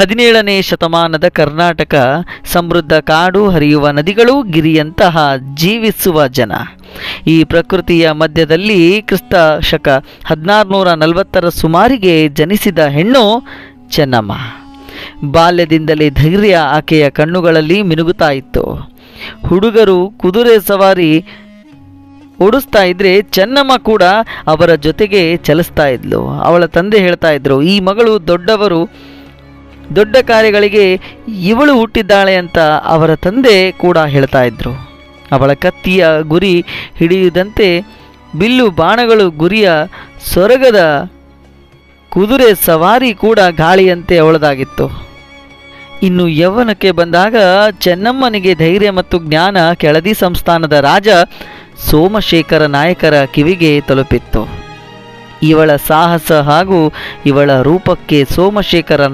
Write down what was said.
ಹದಿನೇಳನೇ ಶತಮಾನದ ಕರ್ನಾಟಕ, ಸಮೃದ್ಧ ಕಾಡು ಹರಿಯುವ ನದಿಗಳು ಗಿರಿಯಂತಹ ಜೀವಿಸುವ ಜನ. ಈ ಪ್ರಕೃತಿಯ ಮಧ್ಯದಲ್ಲಿ ಕ್ರಿಸ್ತ ಶಕ ಹದಿನಾರುನೂರ ನಲವತ್ತರ ಸುಮಾರಿಗೆ ಜನಿಸಿದ ಹೆಣ್ಣು ಚೆನ್ನಮ್ಮ. ಬಾಲ್ಯದಿಂದಲೇ ಧೈರ್ಯ ಆಕೆಯ ಕಣ್ಣುಗಳಲ್ಲಿ ಮಿನುಗುತ್ತಾ ಇತ್ತು. ಹುಡುಗರು ಕುದುರೆ ಸವಾರಿ ಓಡಿಸ್ತಾ ಇದ್ರೆ ಚೆನ್ನಮ್ಮ ಕೂಡ ಅವರ ಜೊತೆಗೆ ಚಲಿಸ್ತಾ ಇದ್ಲು. ಅವಳ ತಂದೆ ಹೇಳ್ತಾ ಇದ್ರು, ಈ ಮಗಳು ದೊಡ್ಡವರು ದೊಡ್ಡ ಕಾರ್ಯಗಳಿಗೆ ಇವಳು ಹುಟ್ಟಿದ್ದಾಳೆ ಅಂತ ಅವರ ತಂದೆ ಕೂಡ ಹೇಳ್ತಾ ಇದ್ರು. ಅವಳ ಕತ್ತಿಯ ಗುರಿ ಹಿಡಿಯದಂತೆ ಬಿಲ್ಲು ಬಾಣಗಳು ಗುರಿಯ ಸೊರಗದ ಕುದುರೆ ಸವಾರಿ ಕೂಡ ಗಾಳಿಯಂತೆ ಅವಳದಾಗಿತ್ತು. ಇನ್ನು ಯೌವನಕ್ಕೆ ಬಂದಾಗ ಚೆನ್ನಮ್ಮನಿಗೆ ಧೈರ್ಯ ಮತ್ತು ಜ್ಞಾನ ಕೆಳದಿ ಸಂಸ್ಥಾನದ ರಾಜ ಸೋಮಶೇಖರ ನಾಯಕರ ಕಿವಿಗೆ ತಲುಪಿತ್ತು. ಇವಳ ಸಾಹಸ ಹಾಗೂ ಇವಳ ರೂಪಕ್ಕೆ ಸೋಮಶೇಖರ